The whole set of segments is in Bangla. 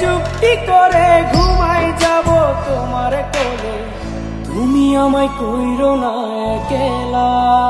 চুক্তি করে ঘুমাই যাব তোমার কোলে। তুমি আমায় কইরো না একলা।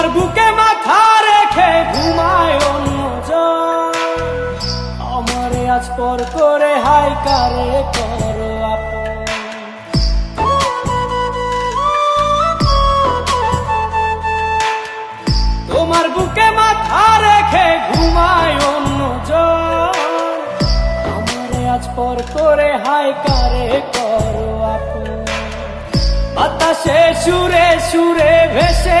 তোমার বুকে মাথা রেখে ঘুমায় অন্যজন। আমারে আজ পর করে হাই কারে করো তোমার বুকে মাথা রেখে ঘুমায় অন্যজন। আমারে আজ পর করে হাই কারে করো আপন। বাতাসে সুরে সুরে ভেসে